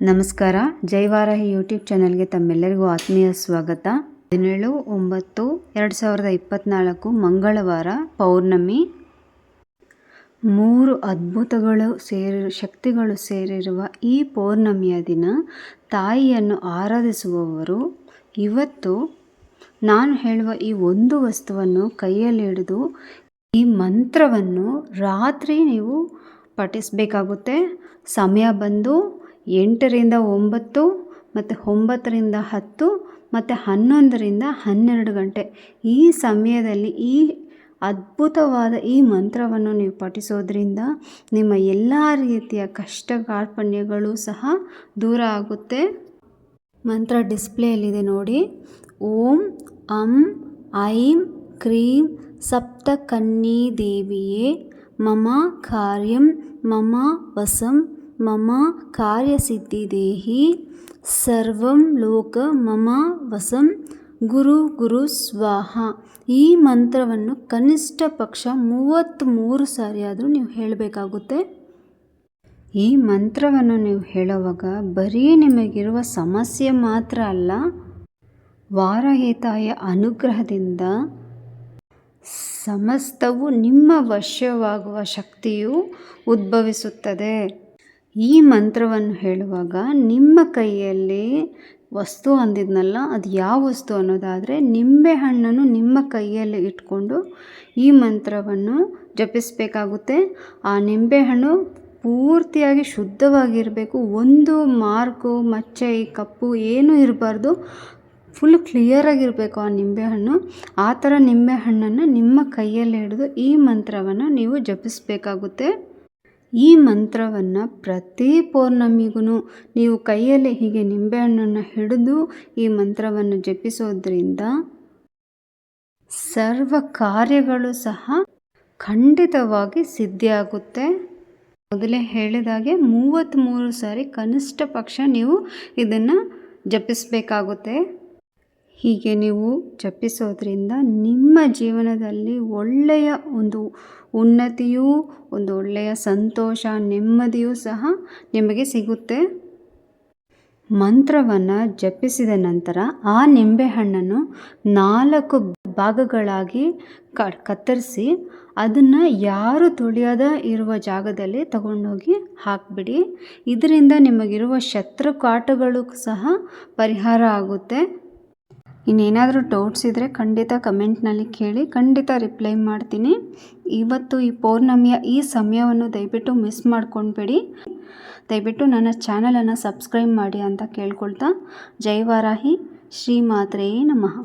ನಮಸ್ಕಾರ. ಜೈವಾರಾಹಿ ಯೂಟ್ಯೂಬ್ ಚಾನಲ್ಗೆ ತಮ್ಮೆಲ್ಲರಿಗೂ ಆತ್ಮೀಯ ಸ್ವಾಗತ. ಹದಿನೇಳು, ಒಂಬತ್ತು, ಎರಡು ಸಾವಿರದ ಇಪ್ಪತ್ತ್ನಾಲ್ಕು ಮಂಗಳವಾರ ಪೌರ್ಣಮಿ. ಮೂರು ಅದ್ಭುತಗಳು ಸೇರಿ, ಶಕ್ತಿಗಳು ಸೇರಿರುವ ಈ ಪೌರ್ಣಮಿಯ ದಿನ ತಾಯಿಯನ್ನು ಆರಾಧಿಸುವವರು. ಇವತ್ತು ನಾನು ಹೇಳುವ ಈ ಒಂದು ವಸ್ತುವನ್ನು ಕೈಯಲ್ಲಿ ಹಿಡಿದು ಈ ಮಂತ್ರವನ್ನು ರಾತ್ರಿ ನೀವು ಪಠಿಸಬೇಕಾಗುತ್ತೆ. ಸಮಯ ಬಂದು ಎಂಟರಿಂದ ಒಂಬತ್ತು ಮತ್ತು ಒಂಬತ್ತರಿಂದ ಹತ್ತು ಮತ್ತು ಹನ್ನೊಂದರಿಂದ ಹನ್ನೆರಡು ಗಂಟೆ. ಈ ಸಮಯದಲ್ಲಿ ಈ ಅದ್ಭುತವಾದ ಈ ಮಂತ್ರವನ್ನು ನೀವು ಪಠಿಸೋದ್ರಿಂದ ನಿಮ್ಮ ಎಲ್ಲ ರೀತಿಯ ಕಷ್ಟ ಕಾರ್ಪಣ್ಯಗಳು ಸಹ ದೂರ ಆಗುತ್ತೆ. ಮಂತ್ರ ಡಿಸ್ಪ್ಲೇಯಲ್ಲಿದೆ ನೋಡಿ. ಓಂ ಅಂ ಐಂ ಕ್ರೀಂ ಸಪ್ತಕನ್ನೀ ದೇವಿಯೇ ಮಮ ಕಾರ್ಯಂ ಮಮ ವಸಂ ಮಮ ಕಾರ್ಯಸಿದ್ಧಿದೇಹಿ ಸರ್ವಂ ಲೋಕ ಮಮ ವಸಂ ಗುರು ಗುರು ಸ್ವಾಹ ಈ ಮಂತ್ರವನ್ನು ಕನಿಷ್ಠ ಪಕ್ಷ ಮೂವತ್ತ್ಮೂರು ಸಾರಿ ಆದರೂ ನೀವು ಹೇಳಬೇಕಾಗುತ್ತೆ. ಈ ಮಂತ್ರವನ್ನು ನೀವು ಹೇಳುವಾಗ ಬರೀ ನಿಮಗಿರುವ ಸಮಸ್ಯೆ ಮಾತ್ರ ಅಲ್ಲ, ವಾರಹಿತಾಯ ಅನುಗ್ರಹದಿಂದ ಸಮಸ್ತವು ನಿಮ್ಮ ವಶವಾಗುವ ಶಕ್ತಿಯು ಉದ್ಭವಿಸುತ್ತದೆ. ಈ ಮಂತ್ರವನ್ನು ಹೇಳುವಾಗ ನಿಮ್ಮ ಕೈಯಲ್ಲಿ ವಸ್ತು ಅಂದಿದ್ನಲ್ಲ, ಅದು ಯಾವ ವಸ್ತು ಅನ್ನೋದಾದರೆ ನಿಂಬೆ ಹಣ್ಣನ್ನು ನಿಮ್ಮ ಕೈಯಲ್ಲಿ ಇಟ್ಕೊಂಡು ಈ ಮಂತ್ರವನ್ನು ಜಪಿಸಬೇಕಾಗುತ್ತೆ. ಆ ನಿಂಬೆಹಣ್ಣು ಪೂರ್ತಿಯಾಗಿ ಶುದ್ಧವಾಗಿರಬೇಕು. ಒಂದು ಮಾರ್ಕು ಮಚ್ಚೆ, ಕಪ್ಪು ಏನೂ ಇರಬಾರ್ದು. ಫುಲ್ ಕ್ಲಿಯರಾಗಿರಬೇಕು ಆ ನಿಂಬೆಹಣ್ಣು ಆ ಥರ ನಿಂಬೆಹಣ್ಣನ್ನು ನಿಮ್ಮ ಕೈಯಲ್ಲಿ ಹಿಡಿದು ಈ ಮಂತ್ರವನ್ನು ನೀವು ಜಪಿಸಬೇಕಾಗುತ್ತೆ. ಈ ಮಂತ್ರವನ್ನು ಪ್ರತಿ ಪೌರ್ಣಮಿಗೂ ನೀವು ಕೈಯಲ್ಲಿ ಹೀಗೆ ನಿಂಬೆಹಣ್ಣನ್ನು ಹಿಡಿದು ಈ ಮಂತ್ರವನ್ನು ಜಪಿಸೋದ್ರಿಂದ ಸರ್ವ ಕಾರ್ಯಗಳು ಸಹ ಖಂಡಿತವಾಗಿ ಸಿದ್ಧಿಯಾಗುತ್ತೆ. ಮೊದಲೇ ಹೇಳಿದಾಗೆ ಮೂವತ್ತ್ಮೂರು ಸಾರಿ ಕನಿಷ್ಠ ಪಕ್ಷ ನೀವು ಇದನ್ನು ಜಪಿಸಬೇಕಾಗುತ್ತೆ. ಹೀಗೆ ನೀವು ಜಪಿಸೋದ್ರಿಂದ ನಿಮ್ಮ ಜೀವನದಲ್ಲಿ ಒಳ್ಳೆಯ ಒಂದು ಉನ್ನತಿಯೂ, ಒಂದು ಒಳ್ಳೆಯ ಸಂತೋಷ, ನೆಮ್ಮದಿಯೂ ಸಹ ನಿಮಗೆ ಸಿಗುತ್ತೆ. ಮಂತ್ರವನ್ನು ಜಪಿಸಿದ ನಂತರ ಆ ನಿಂಬೆಹಣ್ಣನ್ನು ನಾಲ್ಕು ಭಾಗಗಳಾಗಿ ಕತ್ತರಿಸಿ ಅದನ್ನು ಯಾರು ತುಳಿಯದ ಇರುವ ಜಾಗದಲ್ಲಿ ತಗೊಂಡೋಗಿ ಹಾಕಿಬಿಡಿ. ಇದರಿಂದ ನಿಮಗಿರುವ ಶತ್ರು ಕಾಟಗಳು ಸಹ ಪರಿಹಾರ ಆಗುತ್ತೆ. ಇನ್ನೇನಾದರೂ ಡೌಟ್ಸ್ ಇದ್ದರೆ ಖಂಡಿತ ಕಮೆಂಟ್ನಲ್ಲಿ ಕೇಳಿ, ಖಂಡಿತ ರಿಪ್ಲೈ ಮಾಡ್ತೀನಿ. ಇವತ್ತು ಈ ಪೌರ್ಣಮಿಯ ಈ ಸಮಯವನ್ನು ದಯವಿಟ್ಟು ಮಿಸ್ ಮಾಡ್ಕೊಳ್ಬೇಡಿ ದಯವಿಟ್ಟು ನನ್ನ ಚಾನಲನ್ನು ಸಬ್ಸ್ಕ್ರೈಬ್ ಮಾಡಿ ಅಂತ ಕೇಳ್ಕೊಳ್ತಾ. ಜೈ ವಾರಾಹಿ. ಶ್ರೀ ಮಾತ್ರೆಯೇ ನಮಃ.